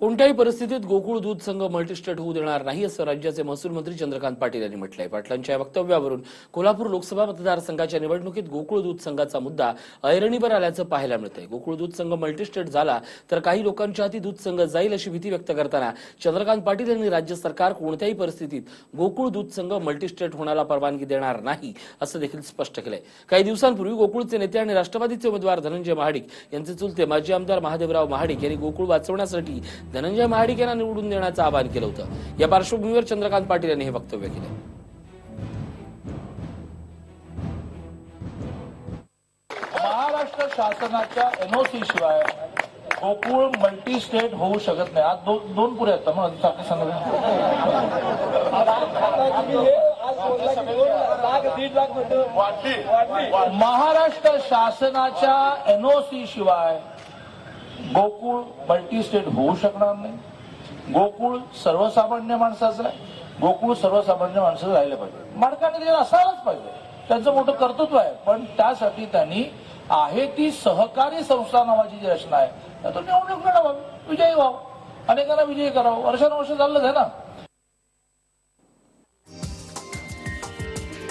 कोणत्याही परिस्थितीत गोकुळ दूध संघ मल्टीस्टेट होऊ देणार नाही असं राज्याचे महसूल मंत्री चंद्रकांत पाटील यांनी म्हटलंय. पाटलांच्या या वक्तव्यावरून कोल्हापूर लोकसभा मतदारसंघाच्या निवडणुकीत गोकुळ दूध संघाचा मुद्दा ऐरणीवर आल्याचं पाहायला मिळतंय. गोकुळ दूध संघ मल्टीस्टेट झाला तर काही लोकांच्या हाती दूध संघ जाईल अशी भीती व्यक्त करताना चंद्रकांत पाटील यांनी राज्य सरकार कोणत्याही परिस्थितीत गोकुळ दूध संघ मल्टीस्टेट होण्याला परवानगी देणार नाही असं देखील स्पष्ट केलंय. काही दिवसांपूर्वी गोकुळचे नेते आणि राष्ट्रवादीचे उमेदवार धनंजय महाडिक यांचे चुलते माजी आमदार महादेवराव महाडिक यांनी गोकुळ वाचवण्यासाठी धनंजय महाडिक यांना निवडून देण्याचं आवाहन केलं होतं. या पार्श्वभूमीवर चंद्रकांत पाटील यांनी हे वक्तव्य केलं. महाराष्ट्र शासनाच्या एनओसी शिवाय गोकुळ मल्टी स्टेट होऊ शकत नाही. आज दोन दोन पुरे आहेत मग सारखं महाराष्ट्र शासनाच्या एनओसी शिवाय गोकुळ मल्टी स्टेट होऊ शकणार नाही. गोकुळ सर्वसामान्य माणसाचं आहे. गोकुळ सर्वसामान्य माणसाचं राहिलं पाहिजे. माडकाने ते असायलाच पाहिजे. त्यांचं मोठं कर्तृत्व आहे. पण त्यासाठी त्यांनी आहे ती सहकारी संस्था नावाची जी रचना आहे त्यातून निवडणूक लढवावी विजयी व्हावं. अनेकांना विजयी करावं. वर्षानुवर्ष चाललंच आहे ना.